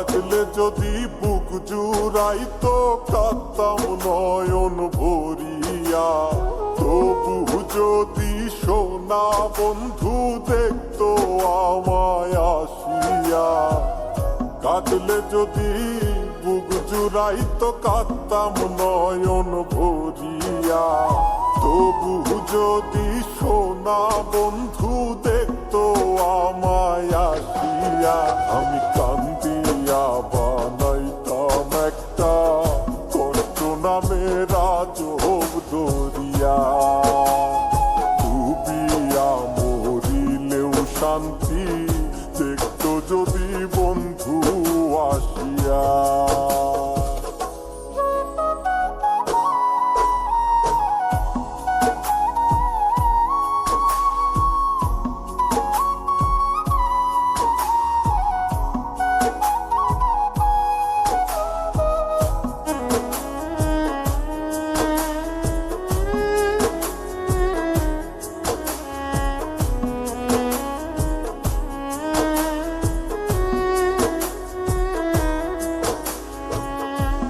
কাটলে যদি বুক জুড়াই তো কাঁদতাম নয়ন ভরিয়া। তবু যদি সোনা বন্ধু দেখতো আমায় আসিয়া। কাটলে যদি বুক জুড়াই তো কাঁদতাম নয়ন ভরিয়া। তবু যদি সোনা বন্ধু শান্তি দেখতো যদি বন্ধু আসিয়া।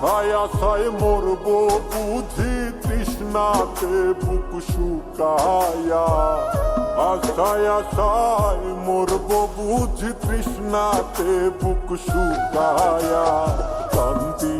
আশায় আশায় মরব বুঝি তৃষ্ণাতে বুক শুকায়া। আশায় আশায় মরব বুঝি তৃষ্ণাতে বুক শুকায়া। কান্দিয়া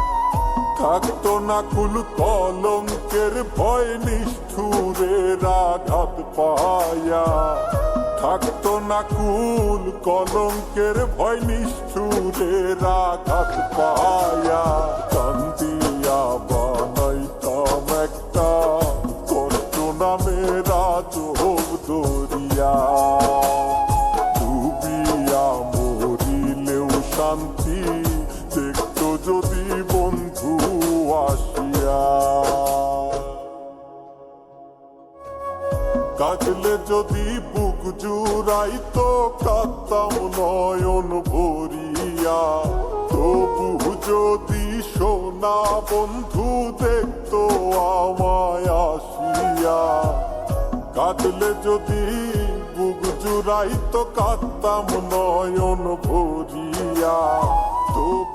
থাকতো না কুল কলঙ্কের ভয় নিষ্ঠুরের আঘাত পায়া। থাকতো না কুল কলঙ্কের ভয় নিষ্ঠুরের আঘাত পায়া। কাটলে যদি বুক জুড়াই তো কাঁদতাম নয়ন ভরিয়া। তবু যদি সোনা বন্ধু দেখতো আমায় আসিয়া। কাটলে যদি বুক জুড়াই তো কাঁদতাম নয়ন ভরিয়া। তবু